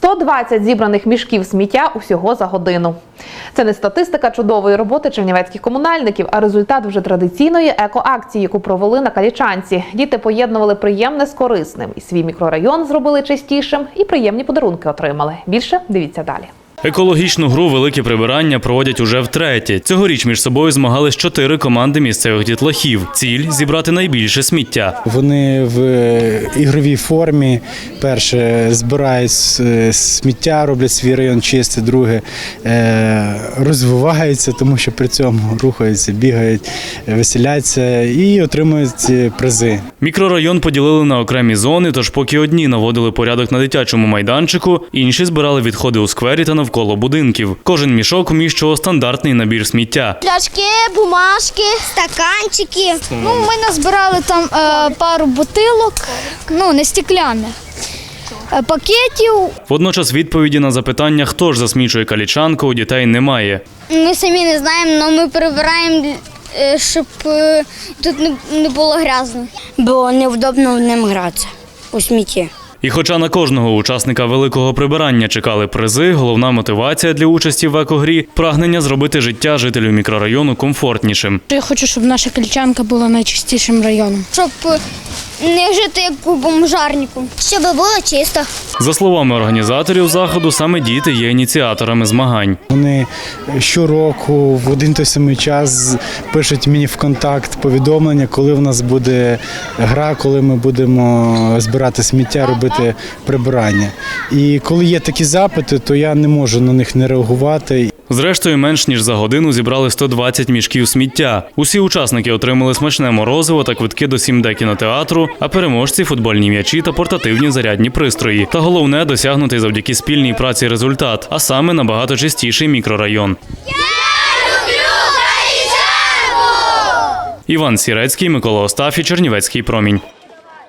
120 зібраних мішків сміття усього за годину. Це не статистика чудової роботи чернівецьких комунальників, а результат вже традиційної екоакції, яку провели на Калічанці. Діти поєднували приємне з корисним. І свій мікрорайон зробили чистішим, і приємні подарунки отримали. Більше дивіться далі. Екологічну гру велике прибирання проводять уже втретє. Цьогоріч між собою змагались чотири команди місцевих дітлахів. Ціль зібрати найбільше сміття. Вони в е, ігровій формі. Перше збирають е, сміття, роблять свій район чистий, друге е, розвиваються, тому що при цьому рухаються, бігають, веселяться і отримують призи. Мікрорайон поділили на окремі зони, тож поки одні наводили порядок на дитячому майданчику, інші збирали відходи у сквері та навколо будинків. Кожен мішок вміщував стандартний набір сміття. Пляшки, бумажки, стаканчики. Ну, ми назбирали там е, пару бутилок, ну не стекляних, е, пакетів. Водночас відповіді на запитання, хто ж засмічує калічанку, у дітей немає. Ми самі не знаємо, але ми прибираємо, е, щоб е, тут не, не було грязно. бо невдобно в ним гратися у смітті. І хоча на кожного учасника великого прибирання чекали призи, головна мотивація для участі в екогрі прагнення зробити життя жителів мікрорайону комфортнішим. Я хочу, щоб наша кільчанка була найчистішим районом. Щоб не жити як у бомжарнику. Щоб було чисто. За словами організаторів заходу, саме діти є ініціаторами змагань. Вони щороку в один той самий час пишуть мені в контакт повідомлення, коли в нас буде гра, коли ми будемо збирати сміття, робити прибирання. І коли є такі запити, то я не можу на них не реагувати. Зрештою, менш ніж за годину зібрали 120 мішків сміття. Усі учасники отримали смачне морозиво та квитки до 7D кінотеатру, а переможці футбольні м'ячі та портативні зарядні пристрої. Та головне досягнути завдяки спільній праці результат, а саме набагато чистіший мікрорайон. Іван Сірецький, Микола Остафій, Чернівецький промінь.